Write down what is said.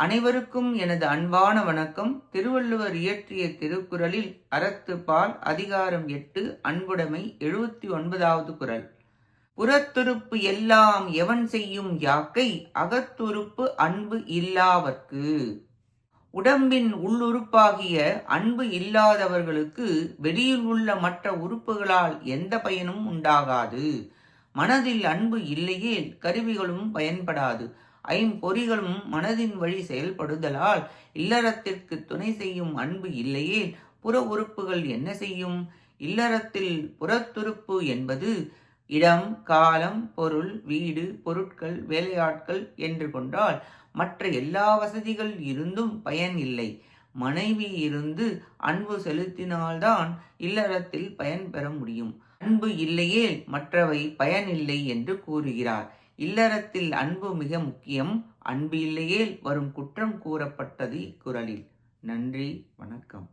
அனைவருக்கும் எனது அன்பான வணக்கம். திருவள்ளுவர் இயற்றிய திருக்குறளில் அறத்து பால் அதிகாரம் எட்டு அன்புடைமை எழுபத்தி ஒன்பதாவது குரல். புறத்துறுப்பு எல்லாம் எவன் செய்யும் யாக்கை அகத்துறுப்பு அன்பு இல்லாவர்க்கு. உடம்பின் உள்ளுறுப்பாகிய அன்பு இல்லாதவர்களுக்கு வெளியில் உள்ள மற்ற உறுப்புகளால் எந்த பயனும் உண்டாகாது. மனதில் அன்பு இல்லையே கருவிகளும் பயன்படாது. ஐம்பொறிகளும் மனதின் வழி செயல்படுதலால் இல்லறத்திற்கு துணை செய்யும் அன்பு இல்லையே புற உறுப்புகள் என்ன செய்யும்? இல்லறத்தில் புறத்துறுப்பு என்பது இடம் காலம் பொருள் வீடு பொருட்கள் வேலையாட்கள் என்று கொண்டால் மற்ற எல்லா வசதிகள் இருந்தும் பயன் இல்லை. மனைவி இருந்து அன்பு செலுத்தினால்தான் இல்லறத்தில் பயன் பெற முடியும். அன்பு இல்லையே மற்றவை பயனில்லை என்று கூறுகிறார். இல்லறத்தில் அன்பு மிக முக்கியம். அன்பு இல்லையே வரும் குற்றம் கூறப்பட்டது இக்குறளில். நன்றி வணக்கம்.